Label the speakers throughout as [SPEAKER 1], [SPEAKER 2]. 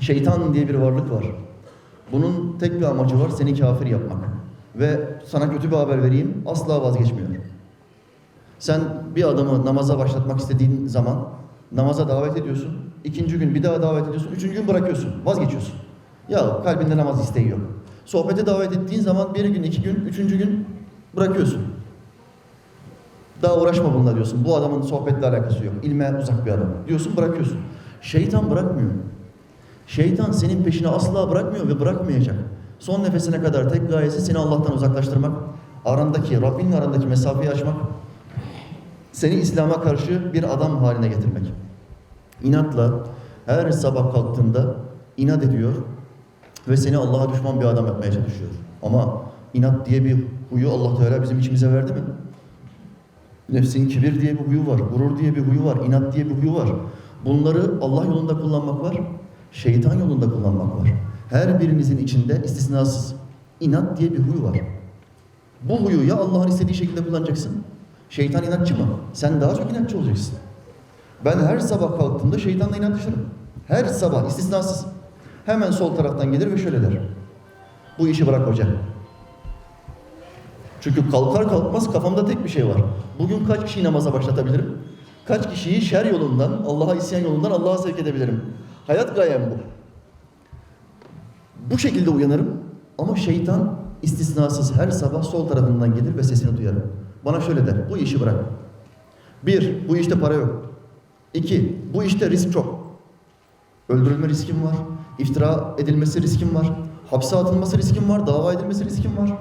[SPEAKER 1] Şeytan diye bir varlık var. Bunun tek bir amacı var, seni kafir yapmak. Ve sana kötü bir haber vereyim, asla vazgeçmiyor. Sen bir adamı namaza başlatmak istediğin zaman namaza davet ediyorsun. ikinci gün bir daha davet ediyorsun. Üçüncü gün bırakıyorsun. Vazgeçiyorsun. Ya kalbinde namaz isteği yok. Sohbete davet ettiğin zaman bir gün, iki gün, üçüncü gün bırakıyorsun. Daha uğraşma bununla diyorsun. Bu adamın sohbetle alakası yok. İlme uzak bir adam. Diyorsun bırakıyorsun. Şeytan bırakmıyor. Şeytan senin peşini asla bırakmıyor ve bırakmayacak. Son nefesine kadar tek gayesi seni Allah'tan uzaklaştırmak, arandaki, Rabbinle arandaki mesafeyi açmak, seni İslam'a karşı bir adam haline getirmek. İnatla her sabah kalktığında inat ediyor ve seni Allah'a düşman bir adam yapmaya çalışıyor. Ama inat diye bir huyu Allah Teala bizim içimize verdi mi? Nefsin kibir diye bir huyu var, gurur diye bir huyu var, inat diye bir huyu var. Bunları Allah yolunda kullanmak var, şeytan yolunda kullanmak var. Her birinizin içinde istisnasız inat diye bir huyu var. Bu huyu ya Allah'ın istediği şekilde kullanacaksın. Şeytan inatçı mı? Sen daha çok inatçı olacaksın. Ben her sabah kalktığımda şeytanla inatlaşırım. Her sabah istisnasız. Hemen sol taraftan gelir ve şöyle der. Bu işi bırak hoca. Çünkü kalkar kalkmaz kafamda tek bir şey var. Bugün kaç kişiyi namaza başlatabilirim? Kaç kişiyi şer yolundan, Allah'a isyan yolundan Allah'a sevk edebilirim? Hayat gayem bu. Bu şekilde uyanırım ama şeytan istisnasız her sabah sol tarafından gelir ve sesini duyarım. Bana şöyle der, bu işi bırak. Bir, bu işte para yok. İki, bu işte risk çok. Öldürülme riskim var, iftira edilmesi riskim var, hapse atılması riskim var, dava edilmesi riskim var.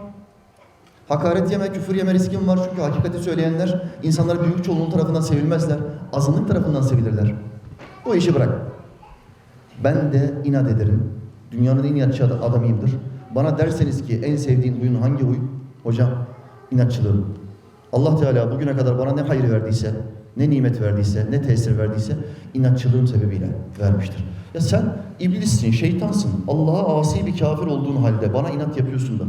[SPEAKER 1] Hakaret yeme, küfür yeme riskim var çünkü hakikati söyleyenler insanlar büyük çoğunluğun tarafından sevilmezler, azınlık tarafından sevilirler. Bu işi bırak. Ben de inat ederim. Dünyanın en inatçı ad- adamıyımdır. Bana derseniz ki en sevdiğin huyun hangi huy? Hocam inatçılığım. Allah Teala bugüne kadar bana ne hayır verdiyse, ne nimet verdiyse, ne tesir verdiyse inatçılığım sebebiyle vermiştir. Ya sen iblissin, şeytansın. Allah'a asi bir kafir olduğun halde bana inat yapıyorsun da.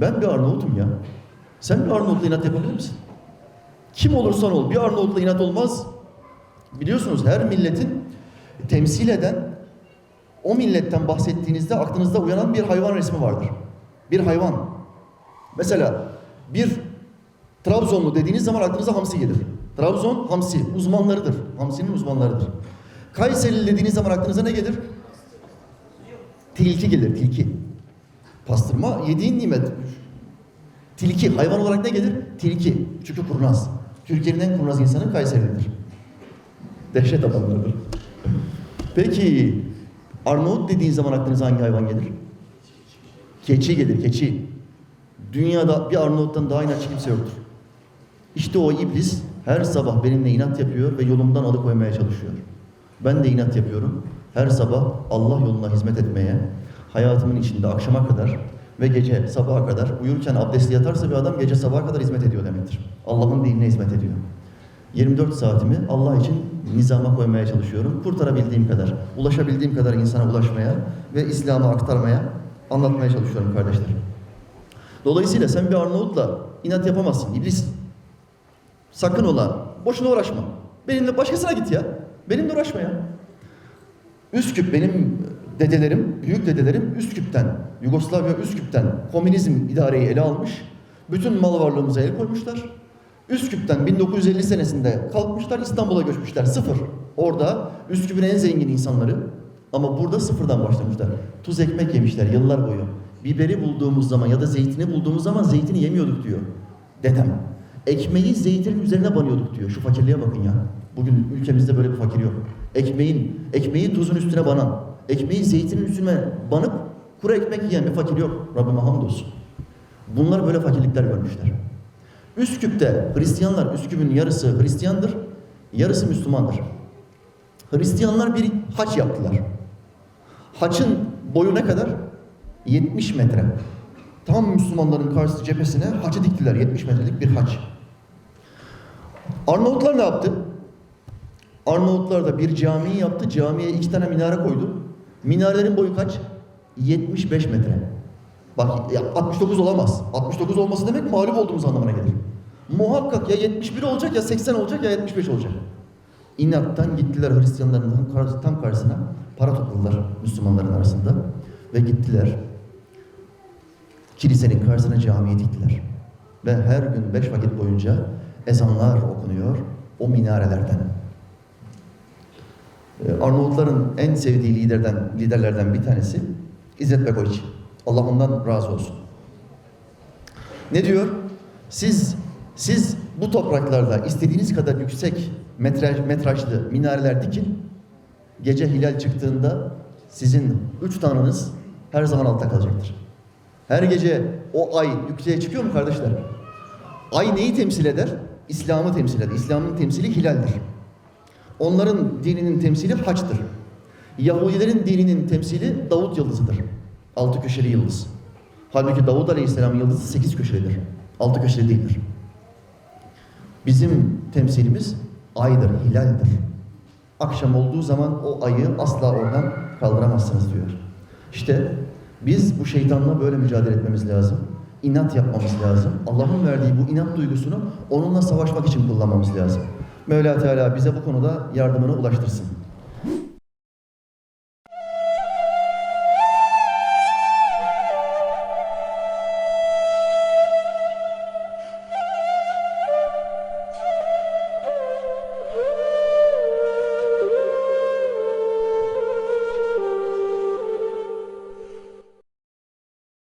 [SPEAKER 1] Ben bir Arnavut'um ya. Sen bir Arnavut'la inat yapabilir misin? Kim olursan ol, bir Arnavut'la inat olmaz. Biliyorsunuz her milletin temsil eden o milletten bahsettiğinizde aklınızda uyanan bir hayvan resmi vardır. Bir hayvan. Mesela bir Trabzonlu dediğiniz zaman aklınıza hamsi gelir. Trabzon hamsi uzmanlarıdır. Hamsinin uzmanlarıdır. Kayserili dediğiniz zaman aklınıza ne gelir? Tilki gelir, tilki. Pastırma yediğin nimet. Tilki, hayvan olarak ne gelir? Tilki. Çünkü kurnaz. Türkiye'nin en kurnaz insanı Kayseri'lidir. Dehşet adamlarıdır. Peki, Arnavut dediğin zaman aklınıza hangi hayvan gelir? Keçi gelir, keçi. Dünyada bir Arnavut'tan daha inatçı kimse yoktur. İşte o iblis her sabah benimle inat yapıyor ve yolumdan alıkoymaya çalışıyor. Ben de inat yapıyorum. Her sabah Allah yoluna hizmet etmeye, hayatımın içinde akşama kadar ve gece sabaha kadar uyurken abdestli yatarsa bir adam gece sabaha kadar hizmet ediyor demektir. Allah'ın dinine hizmet ediyor. 24 saatimi Allah için nizama koymaya çalışıyorum. Kurtarabildiğim kadar, ulaşabildiğim kadar insana ulaşmaya ve İslam'ı aktarmaya, anlatmaya çalışıyorum kardeşlerim. Dolayısıyla sen bir Arnavut'la inat yapamazsın, iblis. Sakın ola, boşuna uğraşma. Benimle başkasına git ya. Benimle uğraşma ya. Üsküp benim dedelerim, büyük dedelerim Üsküp'ten, Yugoslavya Üsküp'ten komünizm idareyi ele almış. Bütün mal varlığımıza el koymuşlar. Üsküp'ten 1950 senesinde kalkmışlar İstanbul'a göçmüşler. Sıfır. Orada Üsküp'ün en zengin insanları ama burada sıfırdan başlamışlar. Tuz ekmek yemişler yıllar boyu. Biberi bulduğumuz zaman ya da zeytini bulduğumuz zaman zeytini yemiyorduk diyor dedem. Ekmeği zeytinin üzerine banıyorduk diyor. Şu fakirliğe bakın ya. Bugün ülkemizde böyle bir fakir yok. Ekmeğin, ekmeği tuzun üstüne banan, ekmeği zeytinin üstüne banıp kuru ekmek yiyen bir fakir yok. Rabbime hamdolsun. Bunlar böyle fakirlikler görmüşler. Üsküp'te Hristiyanlar, Üsküp'ün yarısı Hristiyandır, yarısı Müslümandır. Hristiyanlar bir haç yaptılar. Haçın boyu ne kadar? 70 metre. Tam Müslümanların karşı cephesine haçı diktiler. 70 metrelik bir haç. Arnavutlar ne yaptı? Arnavutlar da bir cami yaptı. Camiye iki tane minare koydu. Minarelerin boyu kaç? 75 metre. Bak ya 69 olamaz. 69 olması demek mağlup olduğumuz anlamına gelir. Muhakkak ya 71 olacak ya 80 olacak ya 75 olacak. İnattan gittiler Hristiyanların tam kar- tam karşısına. para topladılar Müslümanların arasında ve gittiler. Kilisenin karşısına camiye diktiler. Ve her gün beş vakit boyunca ezanlar okunuyor o minarelerden. Ee, Arnavutların en sevdiği liderden, liderlerden bir tanesi İzzet Begoviç. Allah ondan razı olsun. Ne diyor? Siz siz bu topraklarda istediğiniz kadar yüksek metraj, metrajlı minareler dikin. Gece hilal çıktığında sizin üç tanrınız her zaman altta kalacaktır. Her gece o ay yükseğe çıkıyor mu kardeşler? Ay neyi temsil eder? İslam'ı temsil eder. İslam'ın temsili hilaldir. Onların dininin temsili haçtır. Yahudilerin dininin temsili Davut yıldızıdır. Altı köşeli yıldız. Halbuki Davud Aleyhisselam yıldızı sekiz köşelidir. Altı köşeli değildir. Bizim temsilimiz aydır, hilaldir. Akşam olduğu zaman o ayı asla oradan kaldıramazsınız diyor. İşte biz bu şeytanla böyle mücadele etmemiz lazım. İnat yapmamız lazım. Allah'ın verdiği bu inat duygusunu onunla savaşmak için kullanmamız lazım. Mevla Teala bize bu konuda yardımını ulaştırsın.